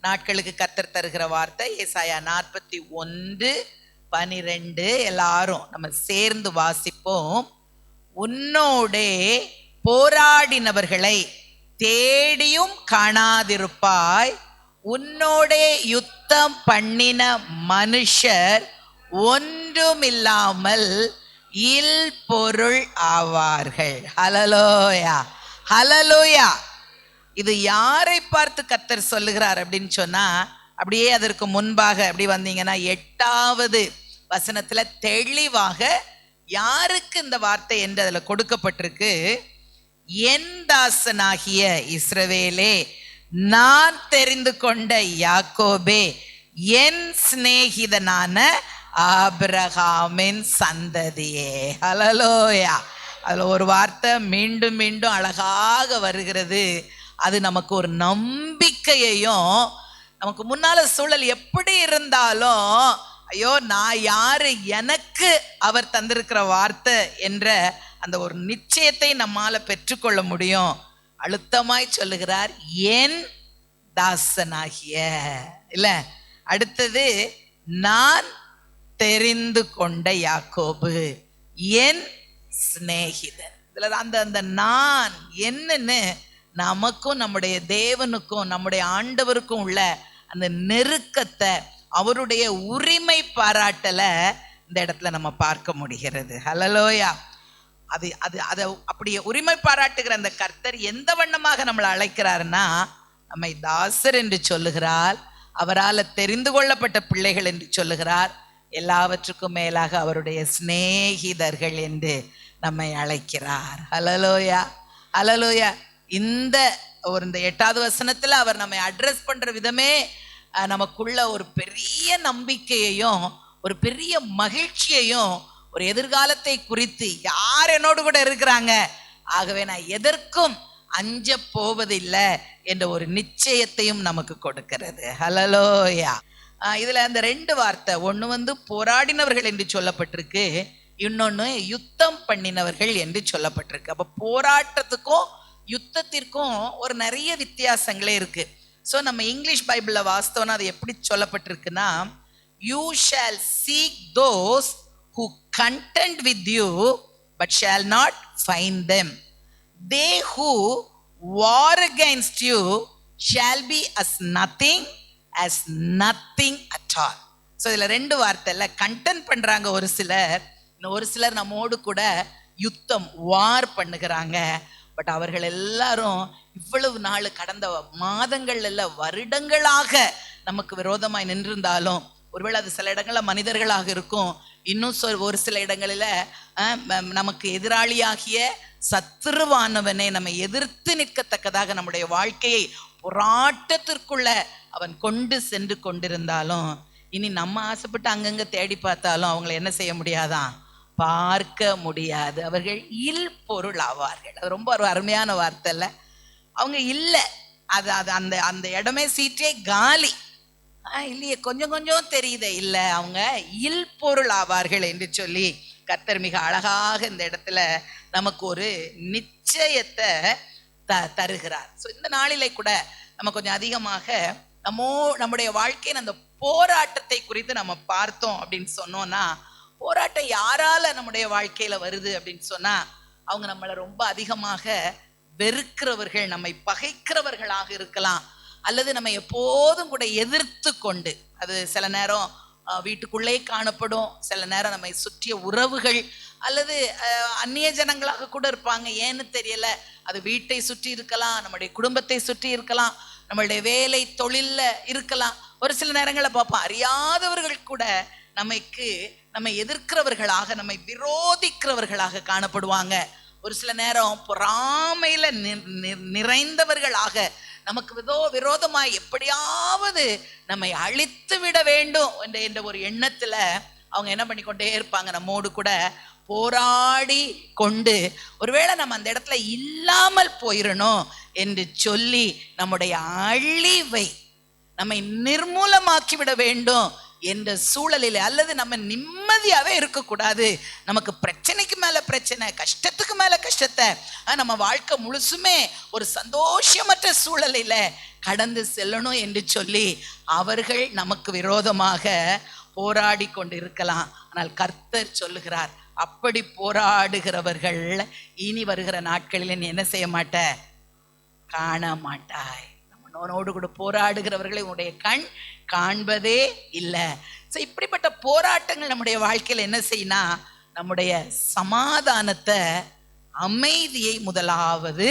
நாட்களுக்கு கத்தர் தருகிற வார்த்தை ஏசாயா நாற்பத்தி ஒன்று பனிரெண்டு எல்லாரும் நம்ம சேர்ந்து வாசிப்போம். உன்னோடே போராடினவர்களை தேடியும் காணாதிருப்பாய். உன்னோடே யுத்தம் பண்ணின மனுஷர் ஒன்றுமில்லாமல் இல் பொருள் ஆவார்கள். ஹலலோயா ஹலலோயா. இது யாரை பார்த்து கத்தர் சொல்லுகிறார் அப்படின்னு சொன்னா அப்படியே அதற்கு முன்பாக அப்படி வந்தீங்கன்னா எட்டாவது வசனத்துல தெளிவாக யாருக்கு இந்த வார்த்தை என்று அதுல கொடுக்கப்பட்டிருக்கு? என் தாசனாகிய இஸ்ரவேலே நான் தெரிந்து கொண்ட யாக்கோபே என் சிநேகிதனான ஆபிரகாமின் சந்ததியே. ஹலலோயா அதில் ஒரு வார்த்தை மீண்டும் மீண்டும் அழகாக வருகிறது. அது நமக்கு ஒரு நம்பிக்கையையும் நமக்கு முன்னால சூழல் எப்படி இருந்தாலும் ஐயோ நான் யாரு எனக்கு அவர் தந்திருக்கிற வார்த்தை என்ற அந்த ஒரு நிச்சயத்தை நம்மால பெற்றுக்கொள்ள முடியும். அழுத்தமாய் சொல்லுகிறார் என் தாசனாகிய. இல்ல அடுத்தது நான் தெரிந்து கொண்ட யாக்கோபு என் சிநேகிதன். இதுல அந்த அந்த நான் என்னன்னு நமக்கும் நம்முடைய தேவனுக்கும் நம்முடைய ஆண்டவருக்கும் உள்ள அந்த நெருக்கத்தை அவருடைய உரிமை பாராட்டலை இந்த இடத்துல நம்ம பார்க்க முடிகிறது. ஹலலோயா அது அது அதை அப்படியே உரிமை பாராட்டுகிற அந்த கர்த்தர் எந்த வண்ணமாக நம்மளை அழைக்கிறாருன்னா நம்மை தாசர் என்று சொல்லுகிறார் அவரால் தெரிந்து கொள்ளப்பட்ட பிள்ளைகள் என்று சொல்லுகிறார் எல்லாவற்றுக்கும் மேலாக அவருடைய சிநேகிதர்கள் என்று நம்மை அழைக்கிறார். ஹலலோயா ஹலலோயா இந்த ஒரு இந்த எட்டாவது வசனத்துல அவர் நம்மை அட்ரஸ் பண்ற விதமே நமக்குள்ள ஒரு பெரிய நம்பிக்கையையும் ஒரு பெரிய மகிழ்ச்சியையும் ஒரு எதிர்காலத்தை குறித்து யார் என்னோடு கூட இருக்கிறாங்க? ஆகவே நான் எதற்கும் அஞ்ச போவதில்லை என்ற ஒரு நிச்சயத்தையும் நமக்கு கொடுக்கிறது. ஹலலோயா இதில் இதுல அந்த ரெண்டு வார்த்தை ஒன்று வந்து போராடினவர்கள் என்று சொல்லப்பட்டிருக்கு இன்னொன்று யுத்தம் பண்ணினவர்கள் என்று சொல்லப்பட்டிருக்கு. அப்போ போராட்டத்துக்கும் யுத்தத்திற்கும் ஒரு நிறைய வித்தியாசங்களே இருக்கு. ஸோ நம்ம இங்கிலீஷ் பைபிளில் வாஸ்தவனா அது எப்படி சொல்லப்பட்டிருக்குன்னா you shall seek those who contend with you but shall not find them they who war against you shall be as nothing as nothing at all so இதில் ரெண்டு வார்த்தையில் கண்டென்ட் பண்ணுறாங்க ஒரு சிலர் ஒரு சிலர் நம்மோடு கூட யுத்தம் வார் பண்ணுகிறாங்க. பட் அவர்கள் எல்லாரும் இவ்வளவு நாள் கடந்த மாதங்கள் இல்ல வருடங்களாக நமக்கு விரோதமாய் நின்றிருந்தாலும் ஒருவேளை அது சில இடங்களில் மனிதர்களாக இருக்கும் இன்னும் சொ- ஒரு சில இடங்களில் நமக்கு எதிராளியாகிய சத்துருவானவனை நம்ம எதிர்த்து நிற்கத்தக்கதாக நம்முடைய வாழ்க்கையை போராட்டத்திற்குள்ள அவன் கொண்டு சென்று கொண்டிருந்தாலும் இனி நம்ம ஆசைப்பட்டு அங்கங்கே தேடி பார்த்தாலும் அவங்கள என்ன செய்ய முடியாதான்? பார்க்க முடியாது. அவர்கள் இல் பொருள் ஆவார்கள். அது ரொம்ப ஒரு அருமையான வார்த்தை இல்ல. அவங்க இல்லை. அது அது அந்த அந்த இடமே சீற்றே காலி. இல்லையே. கொஞ்சம் கொஞ்சம் தெரியுதே. இல்லை அவங்க இல் பொருள் ஆவார்கள் என்று சொல்லி கர்த்தர் மிக அழகாக இந்த இடத்துல நமக்கு ஒரு நிச்சயத்தை த தருகிறார். ஸோ இந்த நாளிலே கூட நம்ம கொஞ்சம் அதிகமாக நம்மோ நம்முடைய வாழ்க்கையின் அந்த போராட்டத்தை குறித்து நம்ம பார்த்தோம் அப்படின்னு சொன்னோம்னா போராட்டம் யாரால நம்முடைய வாழ்க்கையில வருது அப்படின்னு சொன்னா அவங்க நம்மளை ரொம்ப அதிகமாக வெறுக்கிறவர்கள் நம்மை பகைக்கிறவர்களாக இருக்கலாம். அல்லது நம்ம எப்போதும் கூட எதிர்த்து கொண்டு அது சில நேரம் வீட்டுக்குள்ளே காணப்படும். சில நேரம் நம்மை சுற்றிய உறவுகள் அல்லது அஹ், அந்நிய ஜனங்களாக கூட இருப்பாங்க. ஏன்னு தெரியல. அது வீட்டை சுற்றி இருக்கலாம் நம்முடைய குடும்பத்தை சுற்றி இருக்கலாம் நம்மளுடைய வேலை தொழில்ல இருக்கலாம். ஒரு சில நேரங்களை பார்ப்போம் அறியாதவர்கள் கூட நமக்கு நம்மை எதிர்க்கிறவர்களாக நம்மை விரோதிக்கிறவர்களாக காணப்படுவாங்க. ஒரு சில நேரம் பொறாமையில நிறைந்தவர்களாக நமக்கு விதோ விரோதமாய் எப்படியாவது நம்மை அழித்து விட வேண்டும் என்ற என்ற ஒரு எண்ணத்துல அவங்க என்ன பண்ணிக்கொண்டே இருப்பாங்க நம்மோடு கூட போராடி கொண்டு ஒருவேளை நம்ம அந்த இடத்துல இல்லாமல் போயிடணும் என்று சொல்லி நம்முடைய அழிவை நம்மை நிர்மூலமாக்கி விட வேண்டும் என்ற சூழலில் அல்லது நம்ம நிம்மதியாகவே இருக்கக்கூடாது. நமக்கு பிரச்சனைக்கு மேலே பிரச்சனை கஷ்டத்துக்கு மேலே கஷ்டத்தை நம்ம வாழ்க்கை முழுசுமே ஒரு சந்தோஷமற்ற சூழலில் கடந்து செல்லணும் என்று சொல்லி அவர்கள் நமக்கு விரோதமாக போராடி கொண்டு இருக்கலாம் ஆனால் கர்த்தர் சொல்லுகிறார் அப்படி போராடுகிறவர்கள் இனி வருகிற நாட்களில் நீ என்ன செய்ய மாட்ட? காண மாட்டாய். அவனோடு கூட போராடுகிறவர்களை உன்னுடைய கண் காண்பதே இல்லை. ஸோ இப்படிப்பட்ட போராட்டங்கள் நம்முடைய வாழ்க்கையில் என்ன செய்யினா நம்முடைய சமாதானத்தை அமைதியை முதலாவது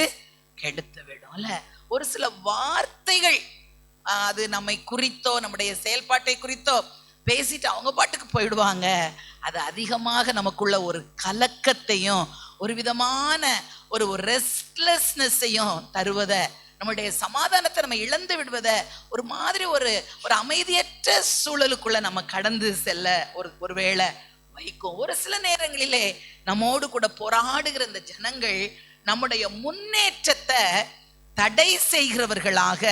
கெடுத்து விடும்ல ஒரு சில வார்த்தைகள் அது நம்மை குறித்தோ நம்முடைய செயல்பாட்டை குறித்தோ பேசிட்டு அவங்க பாட்டுக்கு போயிடுவாங்க. அது அதிகமாக நமக்குள்ள ஒரு கலக்கத்தையும் ஒரு விதமான ஒரு ஒரு ரெஸ்ட்லெஸ்னஸையும் தருவதை நம்முடைய சமாதானத்தை நம்ம இழந்து விடுவதை ஒரு மாதிரி ஒரு ஒரு அமைதியற்ற சூழலுக்குள்ள நம்ம கடந்து செல்ல ஒரு ஒருவேளை வைக்கும். ஒரு சில நேரங்களிலே நம்மோடு கூட போராடுகிற இந்த ஜனங்கள் நம்முடைய முன்னேற்றத்தை தடை செய்கிறவர்களாக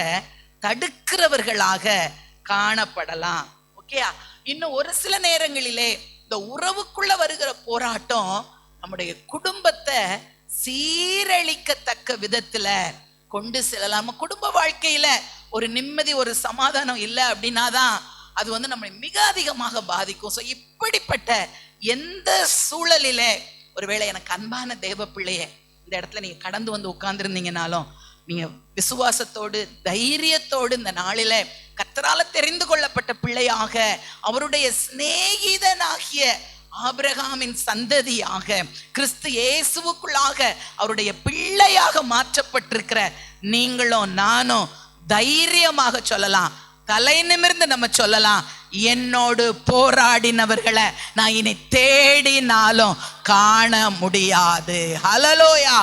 தடுக்கிறவர்களாக காணப்படலாம். ஓகேயா இன்னும் ஒரு சில நேரங்களிலே இந்த உறவுக்குள்ள வருகிற போராட்டம் நம்முடைய குடும்பத்தை சீரழிக்கத்தக்க விதத்துல கொண்டு செல்லலாம். நம்ம குடும்ப வாழ்க்கையில ஒரு நிம்மதி ஒரு சமாதானம் இல்லை அப்படின்னாதான் அது வந்து நம்மளை மிக அதிகமாக பாதிக்கும். ஸோ இப்படிப்பட்ட எந்த சூழலில ஒருவேளை எனக்கு அன்பான தேவ பிள்ளையே இந்த இடத்துல நீங்க கடந்து வந்து உட்கார்ந்துருந்தீங்கனாலும் நீங்க விசுவாசத்தோடு தைரியத்தோடு இந்த நாளில கத்தரால தெரிந்து கொள்ளப்பட்ட பிள்ளையாக அவருடைய சிநேகிதனாகிய ஆபிரகாமின் சந்ததியாக கிறிஸ்து இயேசுவுக்குள்ளாக அவருடைய பிள்ளையாக மாற்றப்பட்டிருக்கிற நீங்களும் நானும் தைரியமாக சொல்லலாம். தலை நிமிர்ந்து நம்ம சொல்லலாம். என்னோடு போராடினவர்களை நான் இனி தேடினாலும் காண முடியாது. ஹலலோயா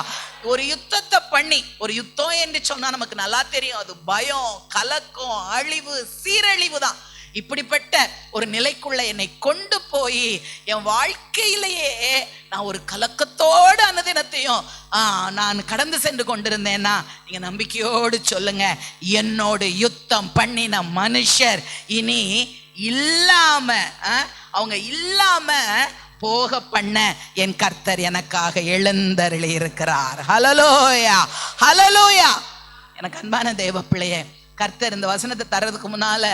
ஒரு யுத்தத்தை பண்ணி ஒரு யுத்தம் என்று சொன்னா நமக்கு நல்லா தெரியும். அது பயம் கலக்கம் அழிவு சீரழிவு தான். இப்படிப்பட்ட ஒரு நிலைக்குள்ள என்னை கொண்டு போய் என் வாழ்க்கையிலேயே நான் ஒரு கலக்கத்தோடு அந்த ஆ, நான் கடந்து சென்று கொண்டிருந்தேன்னா நீங்கள் நம்பிக்கையோடு சொல்லுங்க. என்னோடு யுத்தம் பண்ணின மனுஷர் இனி இல்லாம ஆ, அவங்க இல்லாம போக பண்ண என் கர்த்தர் எனக்காக எழுந்தருளி இருக்கிறார் ஹலலோயா ஹலலோயா எனக்கு அன்பான தேவ பிள்ளையே கர்த்தர் இந்த வசனத்தை தர்றதுக்கு முன்னால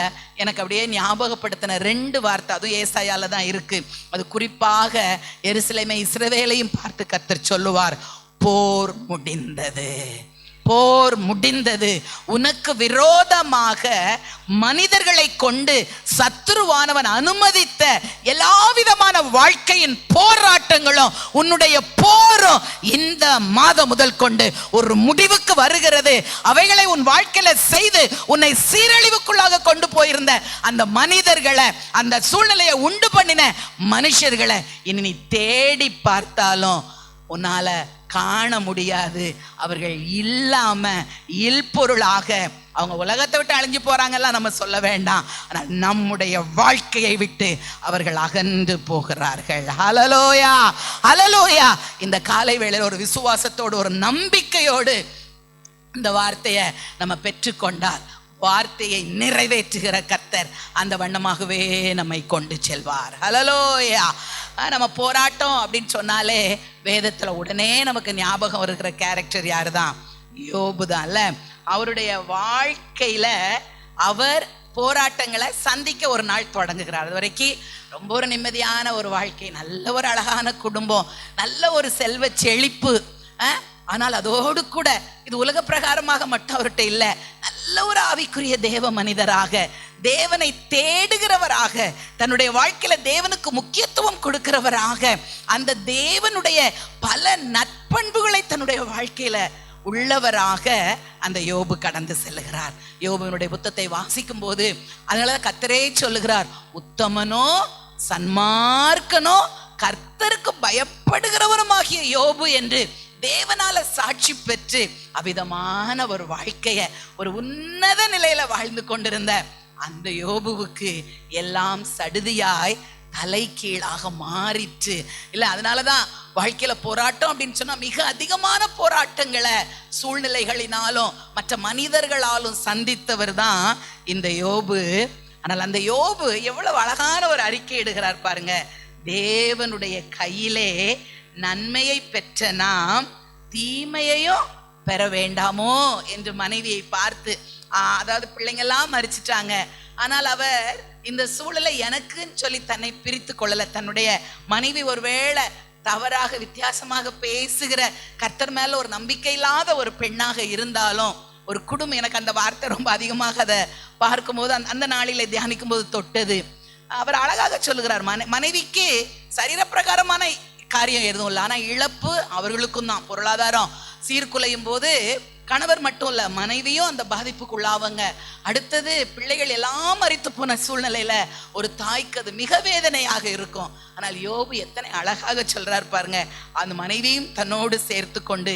எனக்கு அப்படியே ஞாபகப்படுத்தின ரெண்டு வார்த்தை. அதுவும் ஏசாயால தான் இருக்கு. அது குறிப்பாக எருசலேமை இஸ்ரவேலையும் பார்த்து கர்த்தர் சொல்லுவார் போர் முடிந்தது. போர் முடிந்தது. உனக்கு விரோதமாக மனிதர்களை கொண்டு சத்துருவானவன் அனுமதித்த எல்லா விதமான வாழ்க்கையின் போராட்டங்களும் உன்னுடைய போரும் இந்த மாதம் முதல் கொண்டு ஒரு முடிவுக்கு வருகிறது. அவைகளை உன் வாழ்க்கையில செய்து உன்னை சீரழிவுக்குள்ளாக கொண்டு போயிருந்த அந்த மனிதர்களை அந்த சூழ்நிலையை உண்டு பண்ணின மனுஷர்களை இனி நீ தேடி பார்த்தாலும் உன்னால காண முடியாது. அவர்கள் இல்லாம இல்பொருளாக அவங்க உலகத்தை விட்டு அழிஞ்சு போறாங்கலாம் நம்ம சொல்ல வேண்டாம். ஆனால் நம்முடைய வாழ்க்கையை விட்டு அவர்கள் அகன்று போகிறார்கள். அலலோயா அலலோயா இந்த காலை வேளையில் ஒரு விசுவாசத்தோடு ஒரு நம்பிக்கையோடு இந்த வார்த்தையை நம்ம பெற்றுக்கொண்டால் வார்த்தையை நிறைவேற்றுகிற கர்த்தர் அந்த வண்ணமாகவே நம்மை கொண்டு செல்வார். ஹலலோயா நம்ம போராட்டம் அப்படின்னு சொன்னாலே வேதத்தில் உடனே நமக்கு ஞாபகம் இருக்கிற கேரக்டர் யாரு தான் யோபு தான்ல அவருடைய வாழ்க்கையில அவர் போராட்டங்களை சந்திக்க ஒரு நாள் தொடங்குகிறார். அது வரைக்கும் ரொம்ப ஒரு நிம்மதியான ஒரு வாழ்க்கை நல்ல ஒரு அழகான குடும்பம் நல்ல ஒரு செல்வ செழிப்பு ஆனால் அதோடு கூட இது உலக பிரகாரமாக மட்டும் அவர்கிட்ட இல்லை. நல்ல ஒரு ஆவிக்குரிய தேவ மனிதராக தேவனை தேடுகிறவராக தன்னுடைய வாழ்க்கையில தேவனுக்கு முக்கியத்துவம் கொடுக்கிறவராக அந்த தேவனுடைய பல நற்பண்புகளை தன்னுடைய வாழ்க்கையில உள்ளவராக அந்த யோபு கடந்து செல்லுகிறார். யோபனுடைய புத்தத்தை வாசிக்கும் போது அதனால கத்தரே சொல்லுகிறார் உத்தமனோ சன்மார்க்கனோ கர்த்தருக்கு பயப்படுகிறவருமாகிய யோபு என்று தேவனால சாட்சி பெற்று அவிதமான ஒரு வாழ்க்கைய ஒரு உன்னத நிலையில வாழ்ந்து கொண்டிருந்த அந்த யோபுவுக்கு எல்லாம் சடுதியாய் தலை கீழாக மாறிற்று. இல்ல அதனாலதான் வாழ்க்கையில போராட்டம் அப்படின்னு சொன்னா மிக அதிகமான போராட்டங்களை சூழ்நிலைகளினாலும் மற்ற மனிதர்களாலும் சந்தித்தவர் தான் இந்த யோபு. ஆனால் அந்த யோபு எவ்வளவு அழகான ஒரு அறிக்கை இடுகிறார் பாருங்க. தேவனுடைய கையிலே நன்மையை பெற்ற நாம் தீமையையும் பெற வேண்டாமோ? என்று மனைவியை பார்த்து அதாவது பிள்ளைங்கெல்லாம் மறிச்சிட்டாங்க. ஆனால் அவர் இந்த சூழலை எனக்குன்னு சொல்லி தன்னை பிரித்து கொள்ளல. தன்னுடைய மனைவி ஒருவேளை தவறாக வித்தியாசமாக பேசுகிற கர்த்தர் மேல ஒரு நம்பிக்கை இல்லாத ஒரு பெண்ணாக இருந்தாலும் ஒரு குடும்பம் எனக்கு அந்த வார்த்தை ரொம்ப அதிகமாக அதை பார்க்கும்போது அந்த அந்த நாளிலே தியானிக்கும் போது தொட்டது. அவர் அழகாக சொல்லுகிறார். மனை மனைவிக்கு சரீரப்பிரகாரமான காரியம் எதுவும் இல்லை. ஆனா இழப்பு அவர்களுக்கும் தான். பொருளாதாரம் சீர்குலையும் போது கணவர் மட்டும் இல்ல மனைவியும் அந்த பாதிப்புக்குள்ளாவங்க. அடுத்தது பிள்ளைகள் எல்லாம் மறித்து போன சூழ்நிலையில ஒரு தாய்க்கு அது மிக வேதனையாக இருக்கும். ஆனால் யோபு எத்தனை அழகாக சொல்றார் பாருங்க. அந்த மனைவியும் தன்னோடு சேர்த்து கொண்டு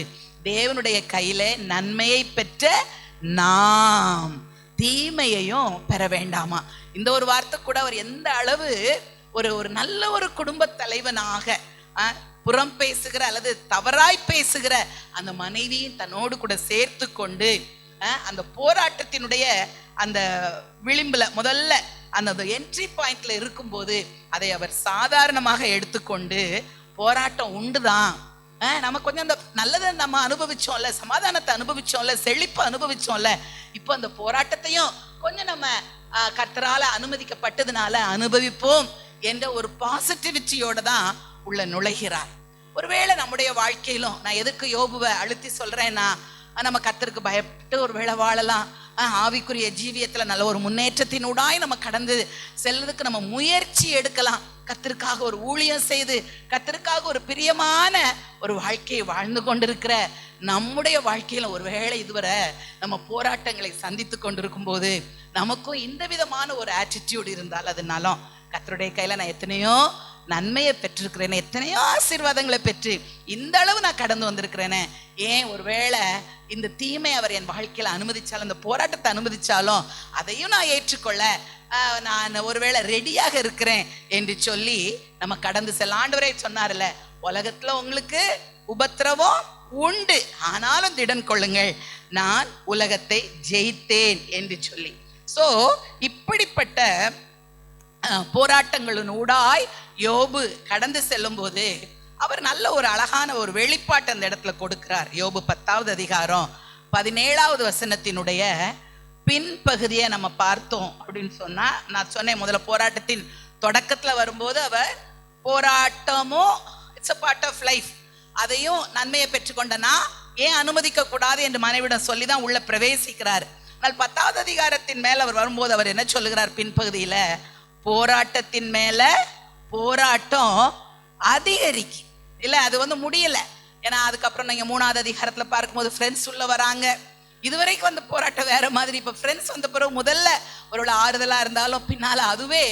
தேவனுடைய கையில நன்மையை பெற்ற நாம் தீமையையும் பெற வேண்டாமா? இந்த ஒரு வார்த்தை கூட அவர் எந்த அளவு ஒரு ஒரு நல்ல ஒரு குடும்ப தலைவனாக புறம் பேசுகிற அல்லது தவறாய் பேசுகிற அந்த மனைவியும் தன்னோடு கூட சேர்த்து கொண்டு அந்த போராட்டத்தினுடைய அந்த விளிம்புல முதல்ல அந்த என்ட்ரி பாயிண்ட்ல இருக்கும்போது அதை அவர் சாதாரணமாக எடுத்துக்கொண்டு போராட்டம் உண்டுதான். நம்ம கொஞ்சம் அந்த நல்லதை நம்ம அனுபவிச்சோம்ல சமாதானத்தை அனுபவிச்சோம்ல செழிப்பை அனுபவிச்சோம்ல இப்போ அந்த போராட்டத்தையும் கொஞ்சம் நம்ம கத்தரால அனுமதிக்கப்பட்டதுனால அனுபவிப்போம் என்ற ஒரு பாசிட்டிவிட்டியோட தான் உள்ள நுழைகிறார். ஒருவேளை நம்முடைய வாழ்க்கையிலும் நான் எதுக்கு யோபுவை அழுத்தி சொல்றேன்னா நம்ம கத்தருக்கு பயப்பட்டு ஒரு வேளை வாழலாம். ஆவிக்குரிய ஜீவியத்துல நல்ல ஒரு முன்னேற்றத்தினூடாய் நம்ம கடந்து செல்றதுக்கு நம்ம முயற்சி எடுக்கலாம். கத்திற்காக ஒரு ஊழியம் செய்து கத்திற்காக ஒரு பிரியமான ஒரு வாழ்க்கையை வாழ்ந்து கொண்டிருக்கிற நம்முடைய வாழ்க்கையில ஒருவேளை இதுவரை நம்ம போராட்டங்களை சந்தித்து கொண்டிருக்கும் போது நமக்கும் இந்த விதமான ஒரு ஆட்டிடியூட் இருந்தால் அதனாலும் கத்தருடைய கையில நான் எத்தனையோ நன்மையை பெற்றிருக்கிறேனே எத்தனையோ ஆசீர்வாதங்களை பெற்று இந்த அளவு நான் கடந்து வந்திருக்கிறேனே. ஏன்? ஒருவேளை இந்த தீமை அவர் என் வாழ்க்கையில அனுமதிச்சாலும் அந்த போராட்டத்தை அனுமதிச்சாலும் அதையும் நான் ஏற்றுக்கொள்ள நான் ஒருவேளை ரெடியாக இருக்கிறேன் என்று சொல்லி நம்ம கடந்து செல்ல. ஆண்டவரே சொன்னார்ல உலகத்துல உங்களுக்கு உபத்திரவம் உண்டு. ஆனாலும் திடன் கொள்ளுங்கள். நான் உலகத்தை ஜெயித்தேன் என்று சொல்லி. சோ இப்படிப்பட்ட போராட்டங்களின் ஊடாய் யோபு கடந்து செல்லும்போது அவர் நல்ல ஒரு அழகான ஒரு வெளிப்பாட்டு அந்த இடத்துல கொடுக்கிறார். யோபு பத்தாவது அதிகாரம் பதினேழாவது வசனத்தினுடைய பின்பகுதியை நம்ம பார்த்தோம் அப்படின்னு சொன்னா நான் சொன்னேன் முதல்ல போராட்டத்தின் தொடக்கத்துல வரும்போது அவர் போராட்டமோ it's a part of life அதையும் நன்மையை பெற்றுக்கொண்டனா ஏன் அனுமதிக்க கூடாது என்று மனைவிடம் சொல்லி தான் உள்ள பிரவேசிக்கிறார். ஆனால் பத்தாவது அதிகாரத்தின் மேல அவர் வரும்போது அவர் என்ன சொல்லுகிறார் பின்பகுதியில? போராட்டத்தின் மேல போராட்டம் அதிகரிக்கு இல்ல அது வந்து முடியல. ஏன்னா அதுக்கப்புறம் நீங்க மூணாவது அதிகாரத்தில் பார்க்கும்போது ஃப்ரெண்ட்ஸ் உள்ள வராங்க. இதுவரைக்கும் வந்த போராட்டம் வேற மாதிரி. இப்போ ஃப்ரெண்ட்ஸ் வந்த பிறகு முதல்ல அவரோட ஆறுதலா இருந்தாலும் பின்னால் அதுவே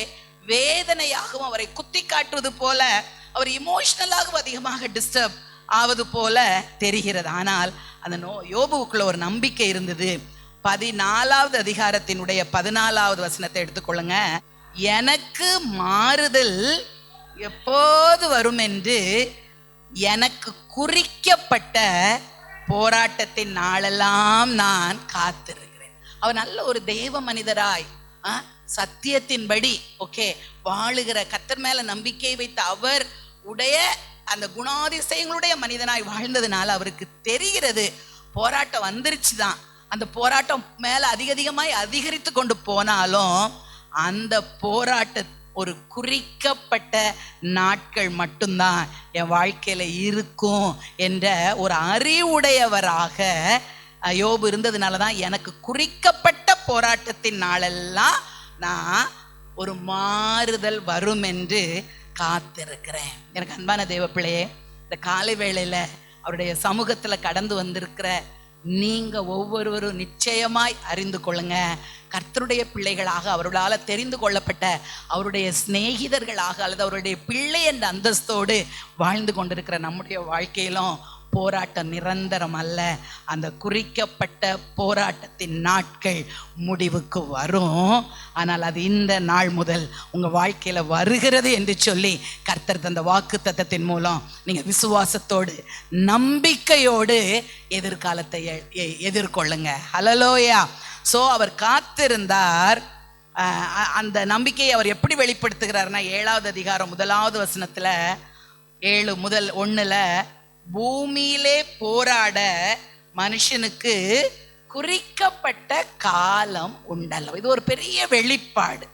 வேதனையாகவும் அவரை குத்தி காட்டுவது போல அவர் இமோஷனலாகவும் அதிகமாக டிஸ்டர்ப் ஆவது போல தெரிகிறது. ஆனால் அந்த நோ யோபுவுக்குள்ள ஒரு நம்பிக்கை இருந்தது. பதினாலாவது அதிகாரத்தினுடைய பதினாலாவது வசனத்தை எடுத்துக்கொள்ளுங்க. எனக்கு மாறுதல் எப்போது வரும் என்று எனக்கு குறிக்கப்பட்ட போராட்டத்தின் நாளெல்லாம் நான் காத்திருக்கிறேன். அவர் நல்ல ஒரு தெய்வ மனிதராய் ஆ, சத்தியத்தின்படி ஓகே வாழுகிற கத்தர் மேல நம்பிக்கை வைத்த அவர் உடைய அந்த குணாதிசயங்களுடைய மனிதனாய் வாழ்ந்ததுனால அவருக்கு தெரிகிறது. போராட்டம் வந்துருச்சு தான் அந்த போராட்டம் மேல அதிக அதிகமாய் அதிகரித்து கொண்டு போனாலும் அந்த போராட்ட ஒரு குறிக்கப்பட்ட நாட்கள் மட்டும்தான் என் வாழ்க்கையில் இருக்கும் என்ற ஒரு அறிவுடையவராக யோபு இருந்ததுனால தான் எனக்கு குறிக்கப்பட்ட போராட்டத்தின் நாளெல்லாம் நான் ஒரு மாறுதல் வரும் என்று காத்திருக்கிறேன். எனக்கு அன்பான தேவப்பிள்ளையே இந்த காலை வேளையில் அவருடைய சமூகத்தில் கடந்து வந்திருக்கிற நீங்க ஒவ்வொருவரும் நிச்சயமாய் அறிந்து கொள்ளுங்க. கர்த்தருடைய பிள்ளைகளாக அவர்களால் தெரிந்து கொள்ளப்பட்ட அவருடைய சிநேகிதர்களாக அல்லது அவருடைய பிள்ளை என்ற அந்தஸ்தோடு வாழ்ந்து கொண்டிருக்கிற நம்முடைய வாழ்க்கையிலும் போராட்டம் நிரந்தரம் அல்ல அந்த குறிக்கப்பட்ட போராட்டத்தின் நாட்கள் முடிவுக்கு வரும். ஆனால் அது இந்த நாள் முதல் உங்கள் வாழ்க்கையில் வருகிறது என்று சொல்லி கர்த்தர் தந்த வாக்கு தத்தத்தின் மூலம் நீங்கள் விசுவாசத்தோடு நம்பிக்கையோடு எதிர்காலத்தை எ- எ- எதிர்கொள்ளுங்க. ஹலலோயா ஸோ அவர் காத்திருந்தார். அந்த நம்பிக்கையை அவர் எப்படி வெளிப்படுத்துகிறாருன்னா ஏழாவது அதிகாரம் முதலாவது வசனத்தில் ஏழு முதல் ஒன்றில் பூமியிலே போராட மனுஷனுக்கு குறிக்கப்பட்ட காலம் உண்டல்ல இது ஒரு பெரிய வெளிப்பாடு.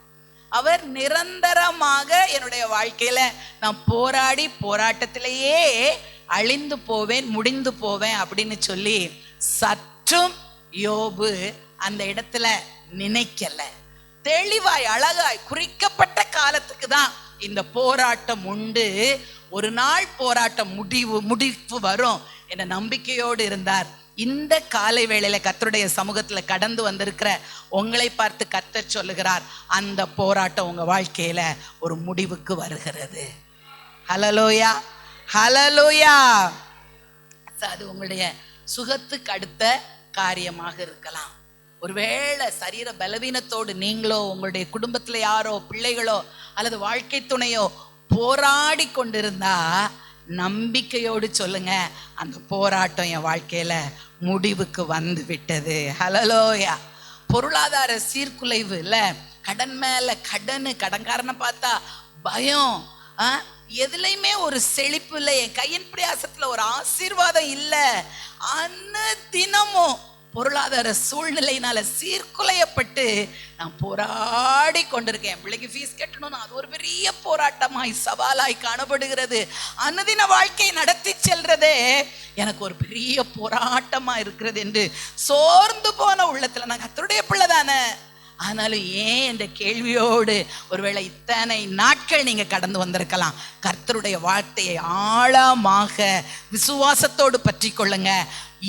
அவர் நிரந்தரமாக என்னுடைய வாழ்க்கையில நான் போராடி போராட்டத்திலேயே அழிந்து போவேன் முடிந்து போவேன் அப்படின்னு சொல்லி சற்றும் யோபு அந்த இடத்துல நினைக்கல. தெளிவாய் அழகாய் குறிக்கப்பட்ட காலத்துக்கு தான் இந்த போராட்டம் உண்டு. ஒரு நாள் போராட்டம் முடிவு முடிப்பு வரும் என்ற நம்பிக்கையோடு இருந்தார். இந்த காலை வேளையில கத்தருடைய சமூகத்துல கடந்து வந்திருக்கிற உங்களை பார்த்து கத்த சொல்லுகிறார் அந்த போராட்டம் உங்க வாழ்க்கையில ஒரு முடிவுக்கு வருகிறது. ஹலலோயா ஹலலோயா அது உங்களுடைய சுகத்துக்கு அடுத்த காரியமாக இருக்கலாம். ஒருவேளை சரீர பலவீனத்தோடு நீங்களோ உங்களுடைய குடும்பத்துல யாரோ பிள்ளைகளோ அல்லது வாழ்க்கை துணையோ போராடி கொண்டிருந்தா நம்பிக்கையோடு சொல்லுங்க அந்த போராட்டம் என் வாழ்க்கையில முடிவுக்கு வந்து விட்டது. ஹலலோயா பொருளாதார சீர்குலைவு இல்லை. கடன் மேல கடனு கடன்காரனை பார்த்தா பயம். ஆ? எதுலையுமே ஒரு செழிப்பு இல்லை. என் கையின் பிரயாசத்துல ஒரு ஆசீர்வாதம் இல்லை. அன்ன தினமும் பொருளாதார சூழ்நிலையினால சீர்குலையப்பட்டு நான் போராடி கொண்டிருக்கேன். என் பிள்ளைக்கு ஃபீஸ் கட்டணும்னு அது ஒரு பெரிய போராட்டமாய் சவாலாய் காணப்படுகிறது. அனுதின வாழ்க்கை நடத்தி செல்றதே எனக்கு ஒரு பெரிய போராட்டமா இருக்கிறது என்று சோர்ந்து போன உள்ளத்துல நான் கத்தருடைய பிள்ளை தானே. ஆனாலும் ஏன் என்ற கேள்வியோடு ஒருவேளை இத்தனை நாட்கள் நீங்க கடந்து வந்திருக்கலாம். கர்த்தருடைய வார்த்தையை ஆழமாக விசுவாசத்தோடு பற்றி கொள்ளுங்க.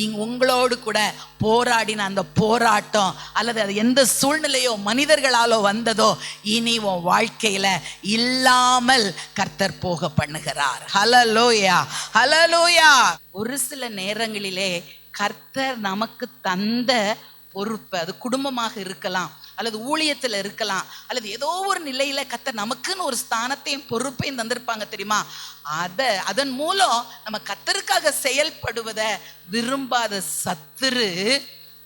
உங்களோடு கூட போராடின அந்த போராட்டம் அல்லது அது எந்த சூழ்நிலையோ மனிதர்களாலோ வந்ததோ இனி உன் வாழ்க்கையில இல்லாமல் கர்த்தர் போக பண்ணுகிறார். ஹலலோயா ஹலலோயா ஒரு சில நேரங்களிலே கர்த்தர் நமக்கு தந்த பொறுப்பு அது குடும்பமாக இருக்கலாம். அல்லது ஊழியத்தில் இருக்கலாம் அல்லது ஏதோ ஒரு நிலையில கத்த நமக்குன்னு ஒரு ஸ்தானத்தையும் பொறுப்பையும் தந்திருப்பாங்க தெரியுமா? அத அதன் மூலம் நம்ம கத்தருக்காக செயல்படுவதை விரும்பாத சத்துரு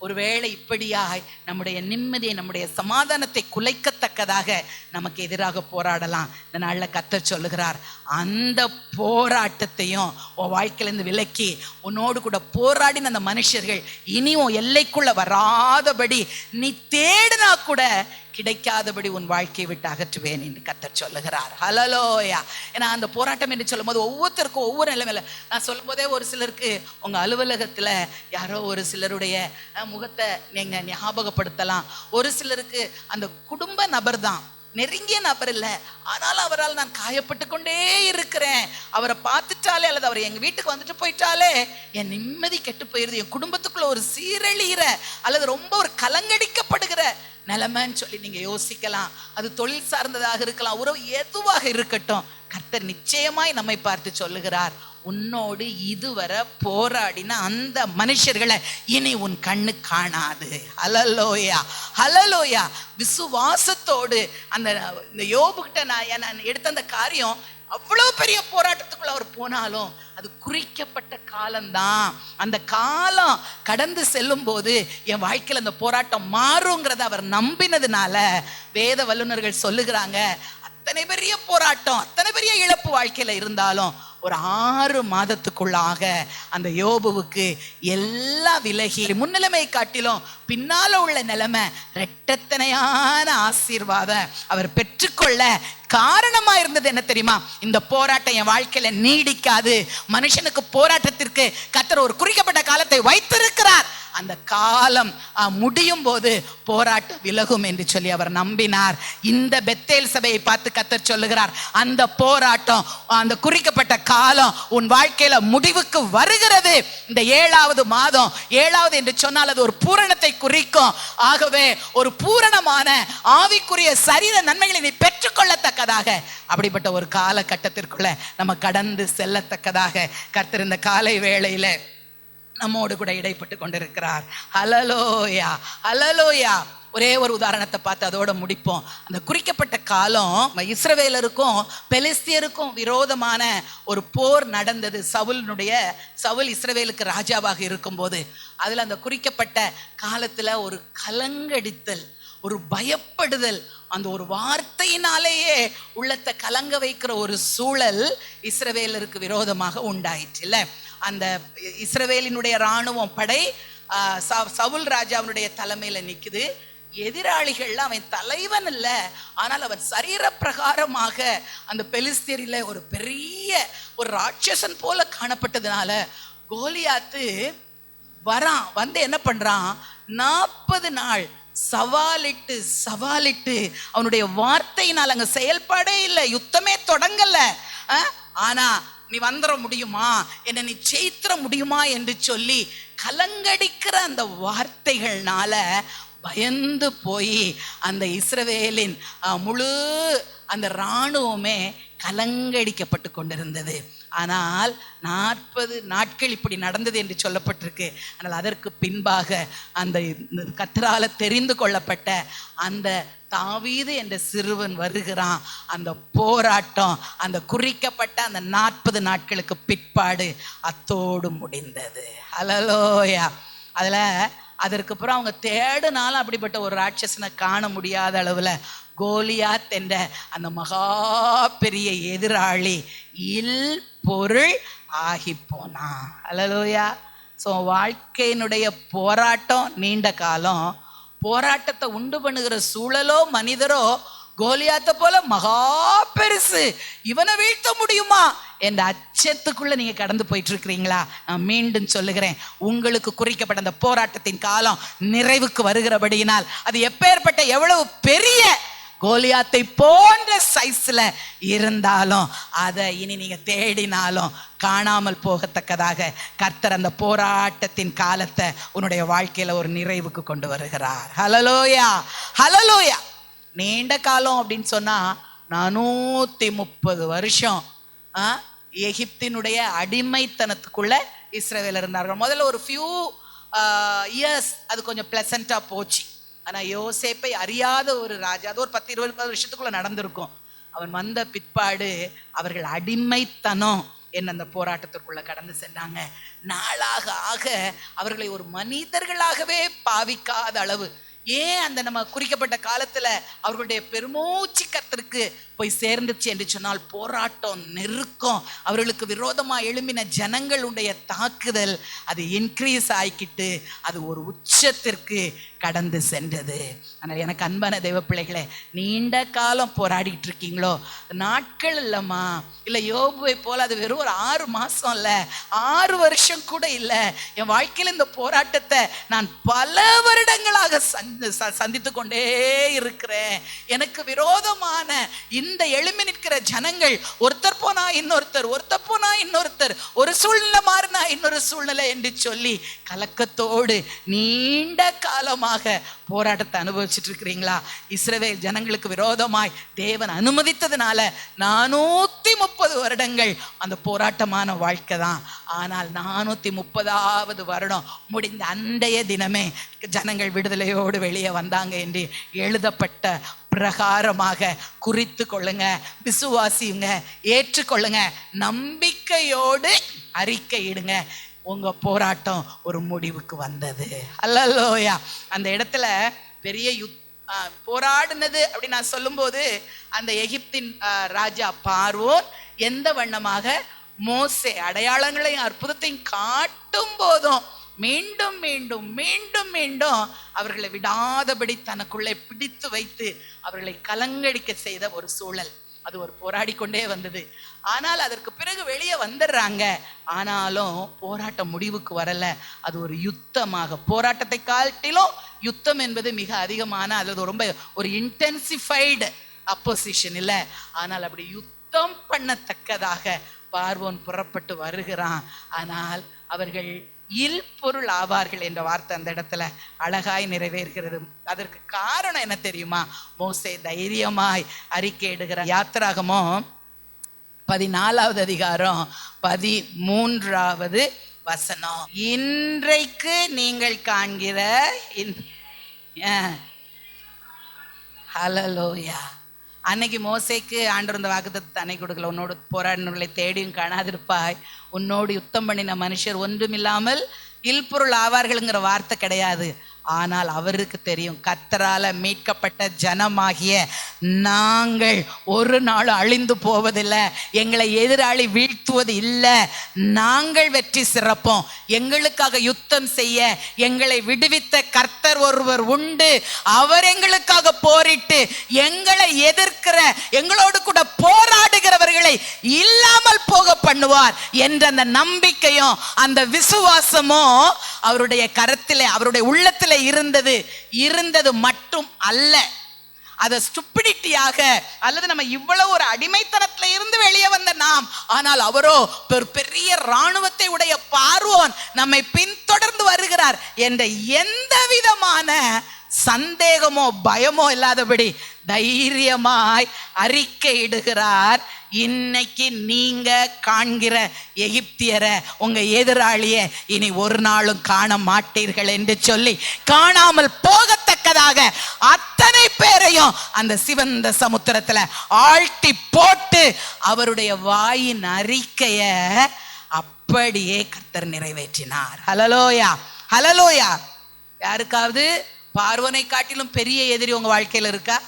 ஒருவேளை இப்படியாக நம்முடைய நிம்மதியை நம்முடைய சமாதானத்தை குலைக்கத்தக்கதாக நமக்கு எதிராக போராடலாம். இந்த நாளில் கத்த சொல்லுகிறார் அந்த போராட்டத்தையும் உன் வாழ்க்கையிலேருந்து விலக்கி உன்னோடு கூட போராடின அந்த மனுஷர்கள் இனி உன் எல்லைக்குள்ள வராதபடி நீ தேடினா கூட கிடைக்காதபடி உன் வாழ்க்கையை விட்டு அகற்றுவேன் என்று கத்தர் சொல்லுகிறார். ஹலலோயா ஏன்னா அந்த போராட்டம் என்று சொல்லும்போது ஒவ்வொருத்தருக்கும் ஒவ்வொரு நிலைமையில நான் சொல்லும் போதே ஒரு சிலருக்கு உங்க அலுவலகத்துல யாரோ ஒரு சிலருடைய முகத்தை நீங்க ஞாபகப்படுத்தலாம். ஒரு சிலருக்கு அந்த குடும்ப நபர் தான் நெருங்கிய நபர் இல்லை. ஆனாலும் அவரால் நான் காயப்பட்டு கொண்டே இருக்கிறேன். அவரை பார்த்துட்டாலே அல்லது அவர் எங்கள் வீட்டுக்கு வந்துட்டு போயிட்டாலே என் நிம்மதி கெட்டு போயிடுது என் குடும்பத்துக்குள்ள ஒரு சீரழிகிற அல்லது ரொம்ப ஒரு கலங்கடிக்கப்படுகிற நிலைமைன்னு சொல்லி நீங்க யோசிக்கலாம். அது தொழில் சார்ந்ததாக இருக்கலாம். உறவு எதுவாக இருக்கட்டும் கர்த்தர் நிச்சயமாய் நம்மை பார்த்து சொல்லுகிறார். உன்னோடு இதுவரை போராடின அந்த மனுஷர்களை இனி உன் கண்ணு காணாது. ஹலலோயா ஹலலோயா விசுவாசத்தோடு அந்த இந்த யோபுகிட்ட நான் நான் எடுத்த அந்த காரியம் அவ்வளவு பெரிய போராட்டத்துக்குள்ள அவர் போனாலும் அது குறிக்கப்பட்ட காலம்தான். அந்த காலம் கடந்து செல்லும் போது என் வாழ்க்கையில அந்த போராட்டம் மாறுங்கிறத அவர் நம்பினதுனால வேத வல்லுநர்கள் சொல்லுகிறாங்க அத்தனை பெரிய போராட்டம் அத்தனை பெரிய இழப்பு வாழ்க்கையில இருந்தாலும் ஒரு ஆறு மாதத்துக்குள்ளாக அந்த யோபுவுக்கு எல்லா விலகி முன்னிலைமை காட்டிலும் பின்னால உள்ள நிலைமை ரெட்டத்தனையான ஆசீர்வாதம் அவர் பெற்றுக்கொள்ள காரணமா இருந்தது என்ன தெரியுமா? இந்த போராட்டம் என் வாழ்க்கையில நீடிக்காது. மனுஷனுக்கு போராட்டத்திற்கு கத்தர் ஒரு குறிக்கப்பட்ட காலத்தை வைத்திருக்கிறார். அந்த காலம் முடியும் போது போராட்டம் விலகும் என்று சொல்லி அவர் நம்பினார். இந்த பெத்தேல் சபையை பார்த்து கத்தர் சொல்லுகிறார் அந்த போராட்டம் அந்த குறிக்கப்பட்ட காலம் உன் வாழ்க்கையில முடிவுக்கு வருகிறது. இந்த ஏழாவது மாதம் ஏழாவது என்று சொன்னால் அது ஒரு பூரணத்தை குறிக்கும். ஆகவே ஒரு பூரணமான ஆவிக்குரிய சரீர நன்மைகளை நீ பெற்றுக்கொள்ளத்தக்கதாக அப்படிப்பட்ட ஒரு காலகட்டத்திற்குள்ள நம்ம கடந்து செல்லத்தக்கதாக கத்திருந்த காலை வேளையில நம்மோடு கூட இடைப்பட்டு கொண்டிருக்கிறார். ஹலலோயா ஹலலோயா ஒரே ஒரு உதாரணத்தை பார்த்து அதோட முடிப்போம். அந்த குறிக்கப்பட்ட காலம் இஸ்ரவேலருக்கும் பெலிஸ்தியருக்கும் விரோதமான ஒரு போர் நடந்தது. சவுலினுடைய சவுல் இஸ்ரவேலுக்கு ராஜாவாக இருக்கும்போது. அதில் அந்த குறிக்கப்பட்ட காலத்தில் ஒரு கலங்கடித்தல் ஒரு பயப்படுதல். அந்த ஒரு வார்த்தையினாலேயே உள்ளத்தை கலங்க வைக்கிற ஒரு சூழல் இஸ்ரவேலருக்கு விரோதமாக உண்டாயிற்று இல்ல அந்த இஸ்ரவேலினுடைய இராணுவம் படை ச- சவுல் ராஜாவினுடைய தலைமையில நிக்குது. எதிராளிகள்லாம் அவன் தலைவன் இல்லை. ஆனால் அவன் சரீர பிரகாரமாக அந்த பெலிஸ்தீரில ஒரு பெரிய ஒரு ராட்சசன் போல காணப்பட்டதுனால கோலியாத்து வரான் வந்து என்ன பண்றான்? நாற்பது நாள் சவாலிட்டு சவாலிட்டு அவனுடைய வார்த்தையினால் அங்கே செயல்பாடே இல்லை யுத்தமே தொடங்கல. ஆனா நீ வந்துட முடியுமா? என்னை நீ ஜெயித்திர முடியுமா என்று சொல்லி கலங்கடிக்கிற அந்த வார்த்தைகள்னால பயந்து போய் அந்த இஸ்ரவேலின் முழு அந்த இராணுவமே கலங்கடிக்கப்பட்டு கொண்டிருந்தது. ஆனால் நாற்பது நாட்கள் இப்படி நடந்தது என்று சொல்லப்பட்டிருக்கு. ஆனால் அதற்கு பின்பாக அந்த கத்தரால தெரிந்து கொள்ளப்பட்ட அந்த தாவீது என்ற சிறுவன் வருகிறான். அந்த போராட்டம் அந்த குறிக்கப்பட்ட அந்த நாற்பது நாட்களுக்கு பிற்பாடு அத்தோடு முடிந்தது. அலலோயா அதில் அதற்கு அப்புறம் அவங்க தேடுனாலும் அப்படிப்பட்ட ஒரு ராட்சசனை காண முடியாத அளவில் கோலியாத் என்ற அந்த மகா பெரிய எதிராளி இல் பொருள் ஆகி போனான் அலலோயா ஸோ வாழ்க்கையினுடைய போராட்டம் நீண்ட காலம். போராட்டத்தை உண்டு பண்ணுகிற சூழலோ மனிதரோ கோலியாத்த போல மகா பெருசு. இவனை வீழ்த்த முடியுமா? என்ற அச்சத்துக்குள்ள நீங்க கடந்து போயிட்டு இருக்கிறீங்களா நான் மீண்டும் சொல்லுகிறேன். உங்களுக்கு குறிக்கப்பட்ட அந்த போராட்டத்தின் காலம் நிறைவுக்கு வருகிறபடியினால் அது எப்பேற்பட்ட எவ்வளவு பெரிய கோலியாத்தை போன்ற சைஸ்ல இருந்தாலும் அதை இனி நீங்க தேடினாலும் காணாமல் போகத்தக்கதாக கர்த்தர் அந்த போராட்டத்தின் காலத்தை உன்னுடைய வாழ்க்கையில ஒரு நிறைவுக்கு கொண்டு வருகிறார். ஹலலோயா ஹலலோயா நீண்ட காலம் அப்படின்னு சொன்னா நானூத்தி முப்பது வருஷம் ஆ, எகிப்தினுடைய அடிமைத்தனத்துக்குள்ள இஸ்ரேவேல இருந்தார்கள். முதல்ல ஒரு ஃபியூ இயர்ஸ் அது கொஞ்சம் பிளசண்டா போச்சு. ஆனா யோசேப்பை அறியாத ஒரு ராஜா அது ஒரு பத்து இருபது வருஷத்துக்குள்ள நடந்திருக்கும். அவன் வந்த பிற்பாடு அவர்கள் அடிமைத்தனம் என்ன அந்த போராட்டத்திற்குள்ள கடந்து சென்றாங்க. நாளாக ஆக அவர்களை ஒரு மனிதர்களாகவே பாவிக்காத அளவு. ஏன் அந்த நம்ம குறிக்கப்பட்ட காலத்துல அவர்களுடைய பெருமூச்சு கத்திற்கு போய் சேர்ந்துச்சு என்று சொன்னால் போராட்டம் நெருக்கம். அவர்களுக்கு விரோதமா எழும்பின ஜனங்களுடைய தாக்குதல் அது இன்க்ரீஸ் ஆகிக்கிட்டு அது ஒரு உச்சத்திற்கு கடந்து சென்றது. ஆனால் எனக்கு அன்பான தெய்வ பிள்ளைகளே நீண்ட காலம் போராடிட்டு இருக்கீங்களோ? நாட்கள் இல்லைம்மா. இல்லை யோபுவை போல அது வெறும் ஒரு ஆறு மாசம் இல்லை ஆறு வருஷம் கூட இல்லை. என் வாழ்க்கையில் இந்த போராட்டத்தை நான் பல வருடங்களாக சந்தி ச- சந்தித்து கொண்டே இருக்கிறேன். எனக்கு விரோதமான இந்த எழும்பி நிற்கிற ஜனங்கள் ஒருத்தர் போனா இன்னொருத்தர் ஒருத்தர் போனா இன்னொருத்தர் ஒரு சூழ்நிலை மாறினா இன்னொரு சூழ்நிலை என்று சொல்லி கலக்கத்தோடு நீண்ட காலமாக போராட்டத்தை அனுபவிச்சுட்டு இருக்கிறீங்களா இஸ்ரவேல் ஜனங்களுக்கு விரோதமாய் தேவன் அனுமதித்ததுனால நானூத்தி முப்பது வருடங்கள் அந்த போராட்டமான வாழ்க்கை தான். ஆனால் நானூத்தி முப்பதாவது வருடம் முடிந்த அண்டைய தினமே ஜனங்கள் விடுதலையோடு வெளியே வந்தாங்க என்று எழுதப்பட்ட பிரகாரமாக குறித்து கொள்ளுங்க விசுவாசியுங்க ஏற்றுக்கொள்ளுங்க நம்பிக்கையோடு அறிக்கையிடுங்க. உங்க போராட்டம் ஒரு முடிவுக்கு வந்தது. அல்லல்லோயா அந்த இடத்துல பெரிய யுத் போராடினது அப்படின்னு நான் சொல்லும்போது அந்த எகிப்தின் ராஜா பார்வோன் எந்த வண்ணமாக மோசே அடையாளங்களையும் அற்புதத்தையும் காட்டும் போதும் மீண்டும் மீண்டும் மீண்டும் மீண்டும் அவர்களை விடாதபடி தனக்குள்ளே பிடித்து வைத்து அவர்களை கலங்கடிக்க செய்த ஒரு சூழல். அது ஒரு போராடி கொண்டே வந்தது. ஆனால் அதற்கு பிறகு வெளியே வந்துடுறாங்க. ஆனாலும் போராட்டம் முடிவுக்கு வரல. அது ஒரு யுத்தமாக. போராட்டத்தை காட்டிலும் யுத்தம் என்பது மிக அதிகமான அல்லது ரொம்ப ஒரு இன்டென்சிஃபைடு அப்போசிஷன் இல்லை. ஆனால் அப்படி யுத்தம் பண்ணத்தக்கதாக பார்வோன் புறப்பட்டு வருகிறான். ஆனால் அவர்கள் இல் பொருள் ஆவார்கள் என்ற வார்த்தை அந்த இடத்துல அழகாய் நிறைவேறுகிறது. அதற்கு காரணம் என்ன தெரியுமா? மோசை தைரியமாய் அறிக்கையிடுகிற யாத்திராகமோ பதினாலாவது அதிகாரம் பதிமூன்றாவது வசனம். இன்றைக்கு நீங்கள் காண்கிற ஹலலோயா அன்னைக்கு மோசைக்கு ஆண்டவர் இந்த வாக்குத்தத்தை அன்னைக்கு கொடுக்கல. உன்னோடு போராடினவர்களை தேடியும் காணாதிருப்பாய். உன்னோடு யுத்தம் பண்ணின மனுஷர் ஒன்றுமில்லாமல் இல்பொருள் ஆவார்கள்ங்கிற வார்த்தை கிடையாது. ஆனால் அவருக்கு தெரியும் கத்தரால மீட்கப்பட்ட ஜனமாகிய நாங்கள் ஒரு நாள் அழிந்து போவதில்லை. எங்களை எதிராளி வீழ்த்துவது இல்லை. நாங்கள் வெற்றி சிறப்போம். எங்களுக்காக யுத்தம் செய்ய எங்களை விடுவித்த கர்த்தர் ஒருவர் உண்டு. அவர் எங்களுக்காக போரிட்டு எங்களை எதிர்க்கிற எங்களோடு கூட போராடுகிறவர்களை இல்லாமல் போக பண்ணுவார் என்ற அந்த நம்பிக்கையும் அந்த விசுவாசமும் அவருடைய கரத்திலே அவருடைய உள்ளத்திலே இருந்தது. இருந்தது மட்டும் அல்ல. அதை ஸ்டுப்பிடிட்டியாக அல்லது நம்ம இவ்வளவு ஒரு அடிமைத்தனத்துல இருந்து வெளியே வந்த நாம் ஆனால் அவரோ பெரிய இராணுவத்தை உடைய பார்வோன் நம்மை பின்தொடர்ந்து வருகிறார் என்ற எந்த விதமான சந்தேகமோ பயமோ இல்லாதபடி தைரியமாய் அறிக்கையிடுகிறார். இன்னைக்கு நீங்க காண்கிற எகிப்தியரை உங்க எதிராளிய இனி ஒரு நாளும் காண மாட்டீர்கள் என்று சொல்லி காணாமல் போகத்தக்கதாக அத்தனை பேரையும் அந்த சிவந்த சமுத்திரத்துல ஆழ்த்தி போட்டு அவருடைய வாயின் அறிக்கைய அப்படியே கர்த்தர் நிறைவேற்றினார். ஹலலோயா ஹலலோயா யாருக்காவது பார்வனை காட்டிலும் பெரிய எதிரி உங்க வாழ்க்கையில இருக்கா?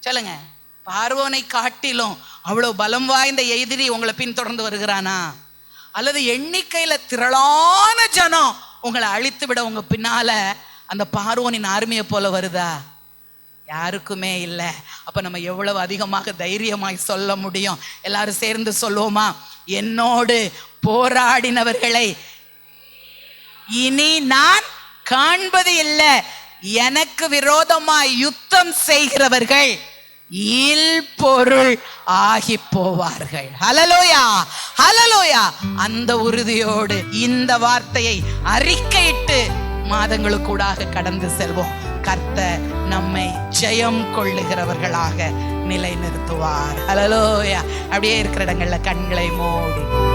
சொல்லுங்க. பார்வனை காட்டிலும் அவ்வளவு பலம் வாய்ந்த எதிரி உங்களை பின்தொடர்ந்து வருகிறானா? அல்லது எண்ணிக்கையில திரளான ஜனம் உங்களை அழித்து விட உங்க பின்னால அந்த பார்வோனின் ஆர்மியை போல வருதா? யாருக்குமே இல்லை. அப்ப நம்ம எவ்வளவு அதிகமாக தைரியமாய் சொல்ல முடியும்? எல்லாரும் சேர்ந்து சொல்லுவோமா? என்னோடு போராடினவர்களை இனி நான் காண்பது இல்லை. எனக்கு விரோதமாய் யுத்தம் செய்கிறவர்கள் பொருள் ஆகி போவார்கள். ஹலலோயா ஹலலோயா. அந்த உறுதியோடு இந்த வார்த்தையை அறிக்கையிட்டு மாதங்களுக்கூடாக கடந்து செல்வோம். கர்த்த நம்மை ஜெயம் கொள்ளுகிறவர்களாக நிலைநிறுத்துவார். ஹலலோயா. அப்படியே இருக்கிற இடங்கள்ல கண்களை மூடி.